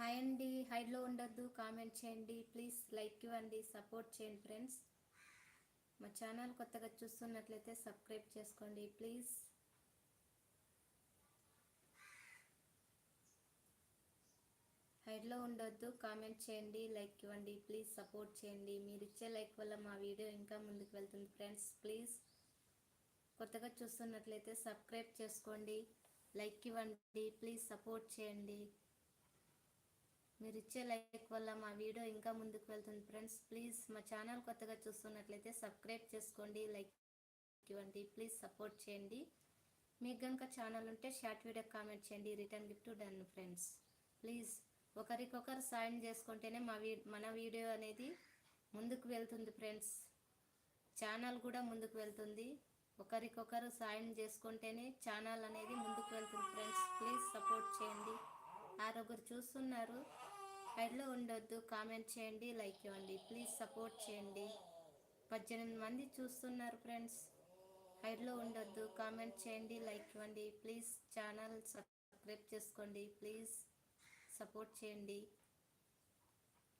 Hi అండి. హైడ్లో ఉండొద్దు. Comment చేయండి. ప్లీజ్ లైక్ ఇవ్వండి. సపోర్ట్ చేయండి ఫ్రెండ్స్. మా ఛానల్ కొత్తగా చూస్తున్నట్లయితే సబ్స్క్రైబ్ చేసుకోండి. ప్లీజ్. హైడ్లో ఉండొద్దు. కామెంట్ చేయండి. లైక్ ఇవ్వండి. ప్లీజ్ సపోర్ట్ చేయండి. మీరు ఇచ్చే లైక్ వల్ల మా వీడియో ఇంకా ముందుకు వెళ్తుంది ఫ్రెండ్స్. ప్లీజ్. కొత్తగా చూస్తున్నట్లయితే సబ్స్క్రైబ్ చేసుకోండి. లైక్ ఇవ్వండి. ప్లీజ్ సపోర్ట్ చేయండి. మీరు ఇచ్చే లైక్ వల్ల మా వీడియో ఇంకా ముందుకు వెళ్తుంది ఫ్రెండ్స్. ప్లీజ్ మా ఛానల్ కొత్తగా చూస్తున్నట్లయితే సబ్స్క్రైబ్ చేసుకోండి లైక్ ఇవ్వండి ప్లీజ్ సపోర్ట్ చేయండి. మీకు కనుక ఛానల్ ఉంటే షార్ట్ వీడియో కామెంట్ చేయండి return gift done friends. Please ఒకరికొకరు సాయం చేసుకుంటేనే మా వీ మన వీడియో అనేది ముందుకు వెళ్తుంది ఫ్రెండ్స్. ఛానల్ కూడా ముందుకు వెళ్తుంది. ఒకరికొకరు సాయం చేసుకుంటేనే ఛానల్ అనేది ముందుకు వెళ్తుంది ఫ్రెండ్స్. ప్లీజ్ సపోర్ట్ చేయండి. ఆరొకరు చూస్తున్నారు. హైడ్లో ఉండొద్దు కామెంట్ చేయండి లైక్ ఇవ్వండి ప్లీజ్ సపోర్ట్ చేయండి. పద్దెనిమిది మంది చూస్తున్నారు ఫ్రెండ్స్. హైడ్లో ఉండొద్దు కామెంట్ చేయండి లైక్ ఇవ్వండి ప్లీజ్ ఛానల్ సబ్స్క్రైబ్ చేసుకోండి ప్లీజ్ సపోర్ట్ చేయండి.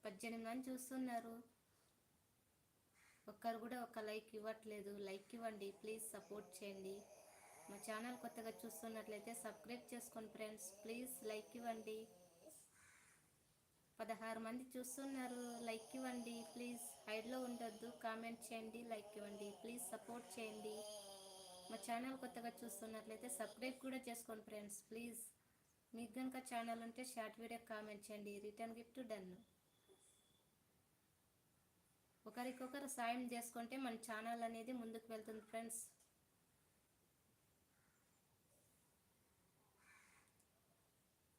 పద్దెనిమిది మంది చూస్తున్నారు. ఒక్కరు కూడా ఒక లైక్ ఇవ్వట్లేదు లైక్ ఇవ్వండి ప్లీజ్ సపోర్ట్ చేయండి. మా ఛానల్ కొత్తగా చూస్తున్నట్లయితే సబ్స్క్రైబ్ చేసుకోండి ఫ్రెండ్స్ ప్లీజ్ లైక్ ఇవ్వండి. పదహారు మంది చూస్తున్నారు. లైక్ ఇవ్వండి ప్లీజ్. హైడ్లో ఉండొద్దు. కామెంట్ చేయండి లైక్ ఇవ్వండి. ప్లీజ్ సపోర్ట్ చేయండి. మా ఛానల్ కొత్తగా చూస్తున్నట్లయితే సబ్స్క్రైబ్ కూడా చేసుకోండి ఫ్రెండ్స్ ప్లీజ్. మీకు కనుక ఛానల్ ఉంటే షార్ట్ వీడియో కామెంట్ చేయండి. Return gift done. ఒకరికొకరు సాయం చేసుకుంటే మన ఛానల్ అనేది ముందుకు వెళ్తుంది ఫ్రెండ్స్.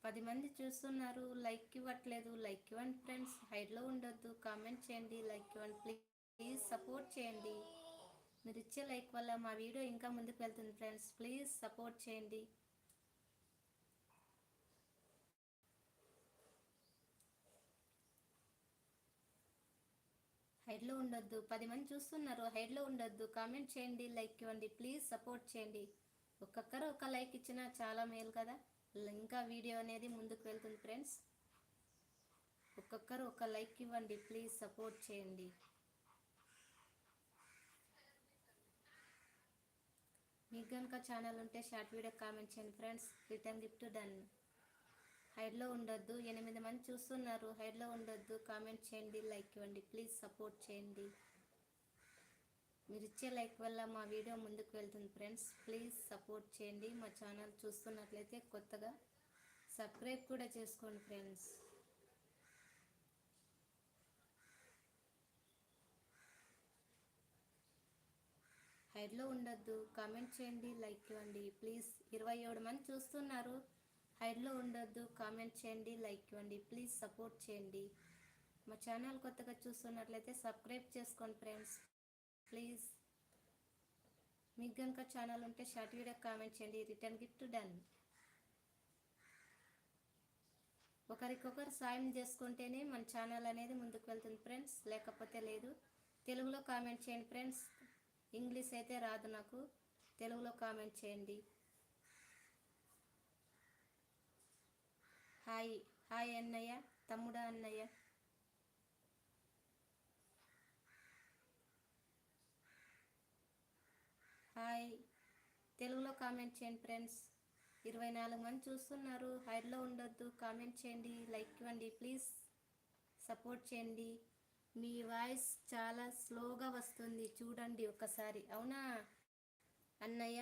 పది మంది చూస్తున్నారు. లైక్ ఇవ్వట్లేదు. లైక్ ఇవ్వండి ఫ్రెండ్స్. హైడ్లో ఉండొద్దు. కామెంట్ చేయండి. లైక్ ఇవ్వండి. ప్లీజ్ సపోర్ట్ చేయండి. మీరు ఇచ్చే లైక్ వల్ల మా వీడియో ఇంకా ముందుకు వెళ్తుంది ఫ్రెండ్స్. ప్లీజ్ సపోర్ట్ చేయండి. హైడ్లో ఉండొద్దు. పది మంది చూస్తున్నారు. హైడ్లో ఉండొద్దు. కామెంట్ చేయండి. లైక్ ఇవ్వండి. ప్లీజ్ సపోర్ట్ చేయండి. ఒక్కొక్కరు ఒక లైక్ ఇచ్చినా చాలా మేలు కదా. ఇంకా వీడియో అనేది ముందుకు వెళ్తుంది ఫ్రెండ్స్. ఒక్కొక్కరు ఒక లైక్ ఇవ్వండి ప్లీజ్ సపోర్ట్ చేయండి. మీకు కనుక ఛానల్ ఉంటే షార్ట్ వీడియో కామెంట్ చేయండి ఫ్రెండ్స్. Return gift done. హైడ్లో ఉండొద్దు. ఎనిమిది మంది చూస్తున్నారు. హైడ్లో ఉండొద్దు. కామెంట్ చేయండి లైక్ ఇవ్వండి ప్లీజ్ సపోర్ట్ చేయండి. మీరు ఇచ్చే లైక్ వల్ల మా వీడియో ముందుకు వెళ్తుంది ఫ్రెండ్స్. ప్లీజ్ సపోర్ట్ చేయండి. మా ఛానల్ చూస్తున్నట్లయితే కొత్తగా సబ్స్క్రైబ్ కూడా చేసుకోండి ఫ్రెండ్స్. హైడ్లో ఉండొద్దు. కామెంట్ చేయండి లైక్ ఇవ్వండి. ప్లీజ్ ఇరవై ఏడు మంది చూస్తున్నారు. హైడ్లో ఉండొద్దు. కామెంట్ చేయండి లైక్ ఇవ్వండి. ప్లీజ్ సపోర్ట్ చేయండి. మా ఛానల్ కొత్తగా చూస్తున్నట్లయితే సబ్స్క్రైబ్ చేసుకోండి ఫ్రెండ్స్. ప్లీజ్. మీకు కనుక ఛానల్ ఉంటే షార్ట్ వీడియో కామెంట్ చేయండి. Return gift done. ఒకరికొకరు సాయం చేసుకుంటేనే మన ఛానల్ అనేది ముందుకు వెళ్తుంది ఫ్రెండ్స్. లేకపోతే లేదు. తెలుగులో కామెంట్ చేయండి ఫ్రెండ్స్. ఇంగ్లీష్ అయితే రాదు నాకు. తెలుగులో కామెంట్ చేయండి. హాయ్. హాయ్ అన్నయ్య. తమ్ముడా అన్నయ్య. హాయ్. తెలుగులో కామెంట్ చేయండి ఫ్రెండ్స్. ఇరవై నాలుగు మంది చూస్తున్నారు. హైడ్లో ఉండొద్దు. కామెంట్ చేయండి. లైక్ ఇవ్వండి. ప్లీజ్ సపోర్ట్ చేయండి. మీ వాయిస్ చాలా స్లోగా వస్తుంది. చూడండి ఒకసారి. అవునా? అన్నయ్య?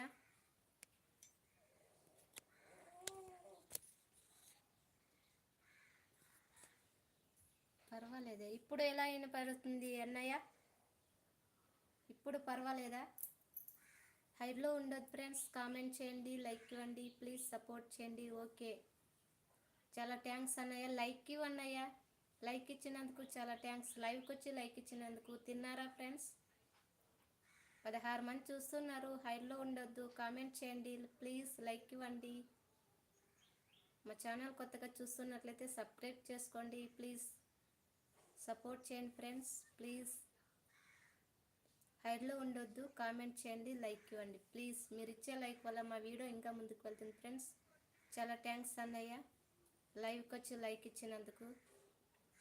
పర్వాలేదా. ఇప్పుడు ఎలా వినపడుతుంది అన్నయ్య? ఇప్పుడు పర్వాలేదా? హైలో ఉండదు ఫ్రెండ్స్. కామెంట్ చేయండి లైక్ ఇవ్వండి ప్లీజ్ సపోర్ట్ చేయండి. ఓకే. చాలా థ్యాంక్స్ అన్నయ్య. లైక్ ఇవ్వన్నయ్య. లైక్ ఇచ్చినందుకు చాలా థ్యాంక్స్. లైవ్కి వచ్చి లైక్ ఇచ్చినందుకు. తిన్నారా ఫ్రెండ్స్? పదహారు మంది చూస్తున్నారు. హైలో ఉండొద్దు. కామెంట్ చేయండి ప్లీజ్ లైక్ ఇవ్వండి. మా ఛానల్ కొత్తగా చూస్తున్నట్లయితే సబ్స్క్రైబ్ చేసుకోండి. ప్లీజ్ సపోర్ట్ చేయండి ఫ్రెండ్స్. ప్లీజ్. హైడ్లో ఉండొద్దు కామెంట్ చేయండి లైక్ ఇవ్వండి. ప్లీజ్ మీరు ఇచ్చే లైక్ వల్ల మా వీడియో ఇంకా ముందుకు వెళ్తుంది. ఫ్రెండ్స్ చాలా థ్యాంక్స్ అన్నయ్య. లైవ్కి వచ్చి లైక్ ఇచ్చినందుకు.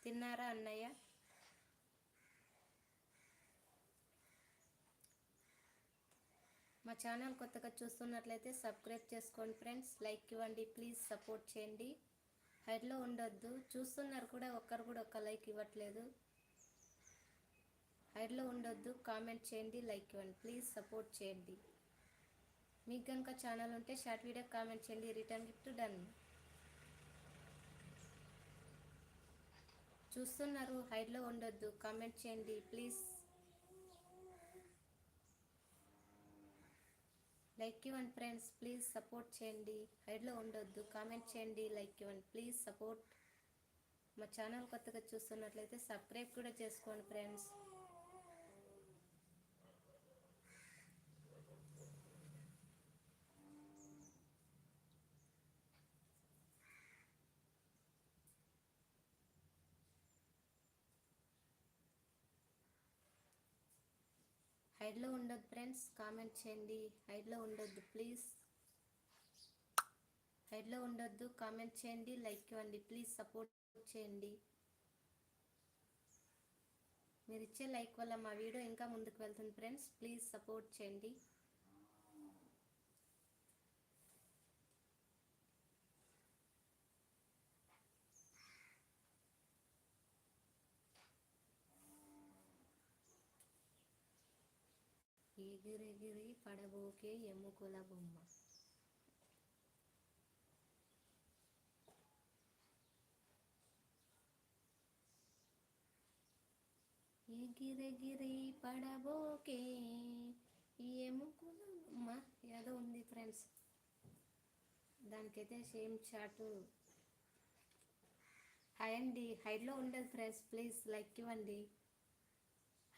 తిన్నారా అన్నయ్య? మా ఛానల్ కొత్తగా చూస్తున్నట్లయితే సబ్స్క్రైబ్ చేసుకోండి ఫ్రెండ్స్ లైక్ ఇవ్వండి ప్లీజ్ సపోర్ట్ చేయండి. హైడ్లో ఉండొద్దు చూస్తున్నారు కూడా ఒక్కరు కూడా ఒక్క లైక్ ఇవ్వట్లేదు. హైడ్లో ఉండొద్దు కామెంట్ చేయండి లైక్ ఇవ్వండి ప్లీజ్ సపోర్ట్ చేయండి. మీకు కనుక ఛానల్ ఉంటే షార్ట్ వీడియో కామెంట్ చేయండి రిటర్న్ గిఫ్ట్ డన్. చూస్తున్నారు హైడ్లో ఉండొద్దు కామెంట్ చేయండి ప్లీజ్. లైక్ ఇవ్వండి ఫ్రెండ్స్ ప్లీజ్ సపోర్ట్ చేయండి హైడ్లో ఉండొద్దు కామెంట్ చేయండి లైక్ ఇవ్వండి ప్లీజ్ సపోర్ట్. మా ఛానల్ కొత్తగా చూస్తున్నట్లయితే సబ్స్క్రైబ్ కూడా చేసుకోండి ఫ్రెండ్స్. హైడ్లో ఉండొద్దు ఫ్రెండ్స్ కామెంట్ చేయండి. హైడ్లో ఉండొద్దు ప్లీజ్. హైడ్లో ఉండొద్దు కామెంట్ చేయండి లైక్ ఇవ్వండి ప్లీజ్ సపోర్ట్ చేయండి. మీరు ఇచ్చే లైక్ వల్ల మా వీడియో ఇంకా ముందుకు వెళ్తుంది ఫ్రెండ్స్ ప్లీజ్ సపోర్ట్ చేయండి. ఎగిరెగిరి పడబోకే ఎముకల బొమ్మ. ఎగిరెగిరి పడబోకే ఎముకల బొమ్మ. ఏదో ఉంది ఫ్రెండ్స్. దానికైతే సేమ్ చాటు. హై అండి హైడ్లో ఉండదు ఫ్రెండ్స్. ప్లీజ్ లైక్ ఇవ్వండి.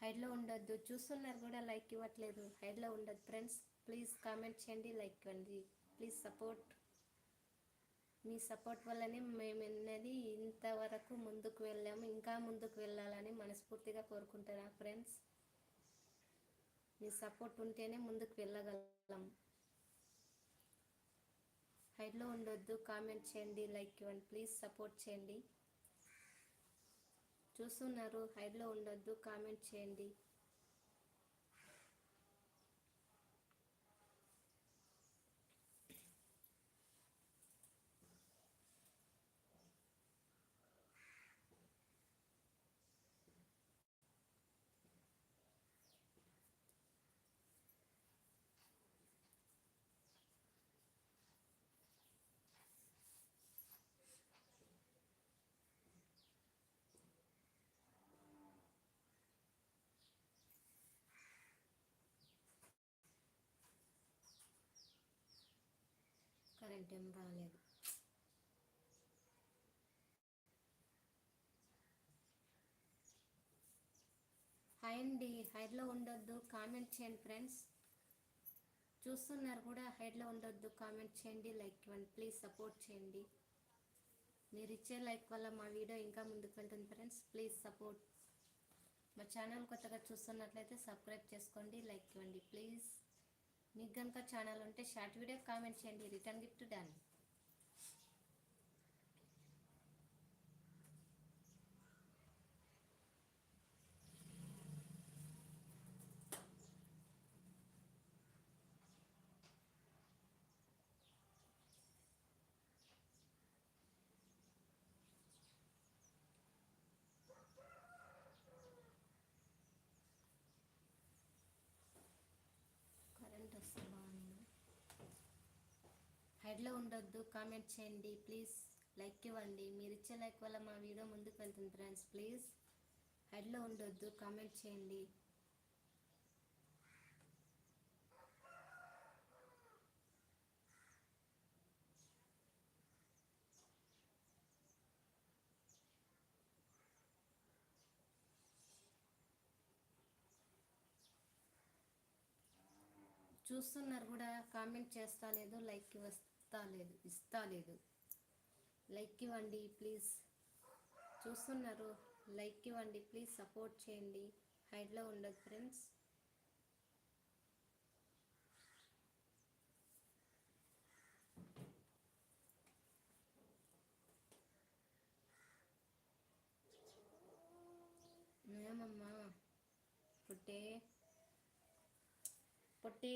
హైడ్లో ఉండొద్దు. చూస్తున్నారు కూడా లైక్ ఇవ్వట్లేదు. హైడ్లో ఉండదు ఫ్రెండ్స్ ప్లీజ్ కామెంట్ చేయండి లైక్ ఇవ్వండి. Please support. మీ సపోర్ట్ వల్లనే మేము అనేది ఇంతవరకు ముందుకు వెళ్ళాము. ఇంకా ముందుకు వెళ్ళాలని మనస్ఫూర్తిగా కోరుకుంటున్నాను ఫ్రెండ్స్. మీ సపోర్ట్ ఉంటేనే ముందుకు వెళ్ళగలం. హైడ్లో ఉండొద్దు. కామెంట్ చేయండి లైక్ ఇవ్వండి. ప్లీజ్ సపోర్ట్ చేయండి. చూస్తున్నారు. హైడ్లో ఉండొద్దు. కామెంట్ చేయండి. కరెంట్ రాలేదు. హాయ్ అండి హైడ్లో ఉండొద్దు కామెంట్ చేయండి ఫ్రెండ్స్. చూస్తున్నారు కూడా హైడ్లో ఉండొద్దు కామెంట్ చేయండి లైక్ ఇవ్వండి ప్లీజ్ సపోర్ట్ చేయండి. మీరు ఇచ్చే లైక్ వల్ల మా వీడియో ఇంకా ముందుకు వెళ్తుంది ఫ్రెండ్స్ ప్లీజ్ సపోర్ట్. మా ఛానల్ కొత్తగా చూస్తున్నట్లయితే సబ్స్క్రైబ్ చేసుకోండి లైక్ ఇవ్వండి ప్లీజ్. మీకు కనుక ఛానల్ ఉంటే షార్ట్ వీడియో కామెంట్ చేయండి. రిటర్న్ గిఫ్ట్ డన్ హెడ్లో ఉండొద్దు కామెంట్ చేయండి ప్లీజ్. లైక్ ఇవ్వండి. మీరు ఇచ్చే లైక్ వల్ల మా వీడియో ముందుకు వెళ్తుంది ఫ్రెండ్స్ ప్లీజ్. హెడ్లో ఉండొద్దు కామెంట్ చేయండి. చూస్తున్నారు కూడా కామెంట్ చేస్తా లేదు లైక్ వస్తా ఇస్తాలేదు ఇస్తాలేదు లైక్ ఇవ్వండి ప్లీజ్ చూస్తున్నారు లైక్ ఇవ్వండి ప్లీజ్ సపోర్ట్ చేయండి. హైడ్లో ఉండదు ఫ్రెండ్స్ ఏమమ్మా? పొట్టే. పుట్టే.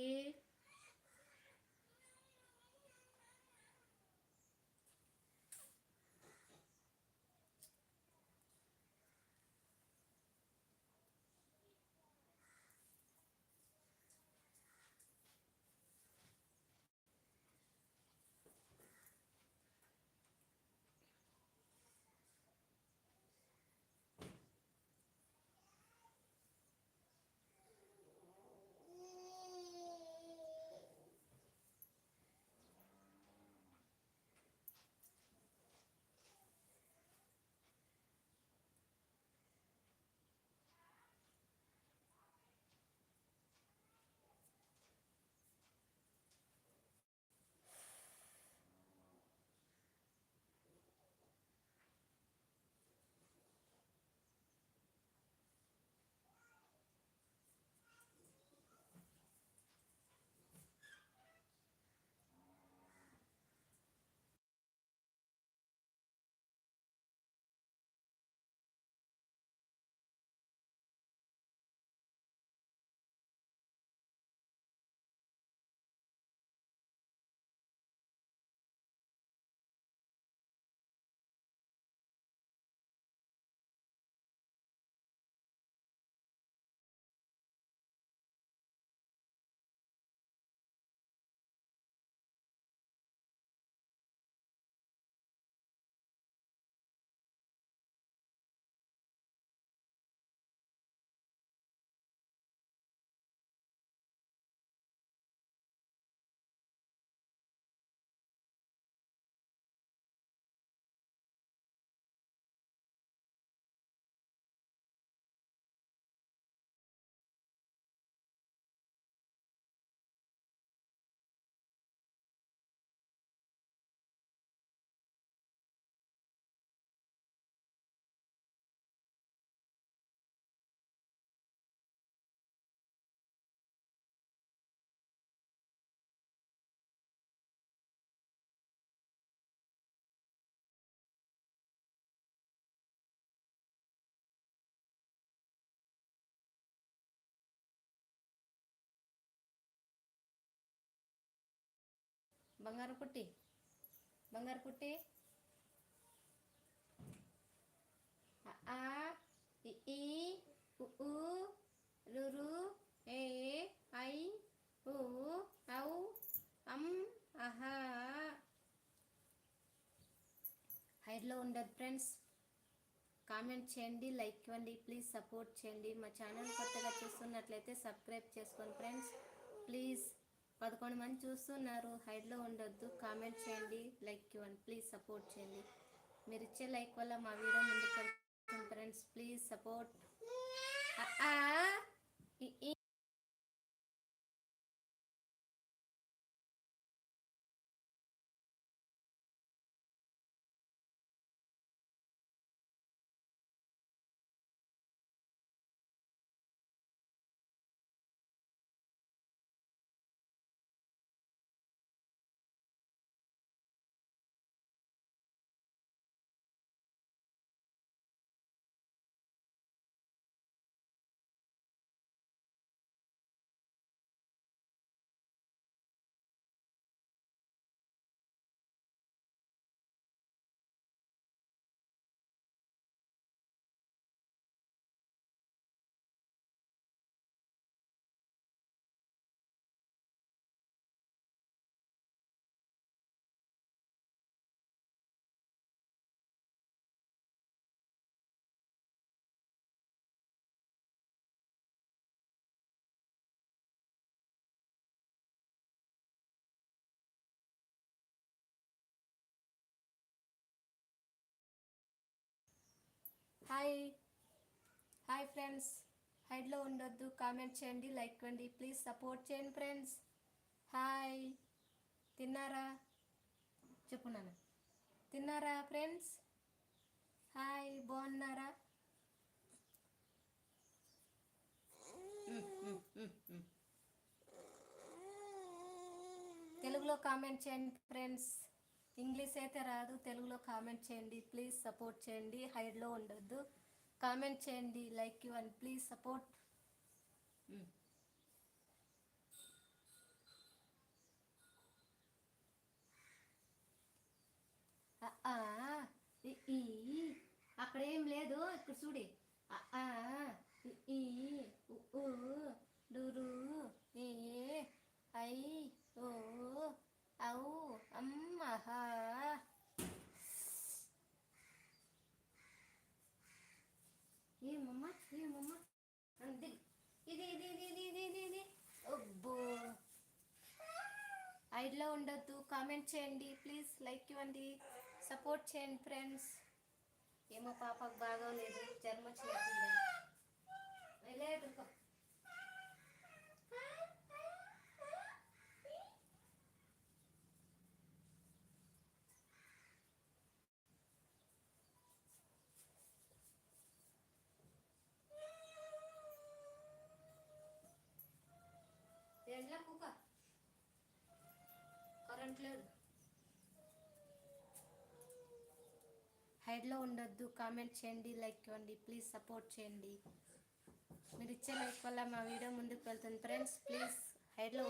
బంగారు పుట్టి బంగారు పుట్టి ఆ ఈ ఉ ఊ ఏ ఐ ఊ ఔ అం అహా. హైర్లో ఉండదు ఫ్రెండ్స్. కామెంట్ చేయండి లైక్ ఇవ్వండి ప్లీజ్ సపోర్ట్ చేయండి. మా ఛానల్ కొత్తగా చూస్తున్నట్లయితే సబ్స్క్రైబ్ చేసుకోండి ఫ్రెండ్స్. ప్లీజ్. పదకొండు మంది చూస్తున్నారు. హైడ్లో ఉండొద్దు. కామెంట్ చేయండి. లైక్ ఇవ్వండి. ప్లీజ్ సపోర్ట్ చేయండి. మీరు ఇచ్చే లైక్ వల్ల మా వీడియో ముందుకు friends please support hi hi friends హైడ్లో ఉండొద్దు. కామెంట్ చేయండి లైక్ ఇవ్వండి. ప్లీజ్ సపోర్ట్ చేయండి ఫ్రెండ్స్ హాయ్ తిన్నారా? చెప్పు నాన్న. తిన్నారా ఫ్రెండ్స్ హాయ్ బాగున్నారా? తెలుగులో కామెంట్ చేయండి ఫ్రెండ్స్ ఇంగ్లీష్ అయితే రాదు తెలుగులో కామెంట్ చేయండి ప్లీజ్ సపోర్ట్ చేయండి హైడ్లో ఉండొద్దు. కామెంట్ చేయండి like you and please support ఈ అక్కడ ఏం లేదు ఇక్కడ చూడి అ, ఆ, ఇ, ఈ ఉ, ఊ, డురు ఏ ఐ ఓ ఔ అమ్మ హా ఏమమ్మా ఏమమ్మా అంతే ఇది ఇది ఇది ఇది ఇది ఇది ఇది అబ్బో ఐడ్లో ఉండొద్దు. కామెంట్ చేయండి. ప్లీజ్ లైక్ ఇవ్వండి. సపోర్ట్ చేయండి ఫ్రెండ్స్. ఏమో పాపకు బాగోలేదు జన్మ వచ్చినట్టుంది లేదు ఎండ్ల కుక్క హైడ్లో ఉండొద్దు. కామెంట్ చేయండి లైక్ ఇవ్వండి. ప్లీజ్ సపోర్ట్ చేయండి. మీరు ఇచ్చే లైక్ వల్ల మా వీడియో ముందుకు వెళ్తుంది. Friends please హైడ్లో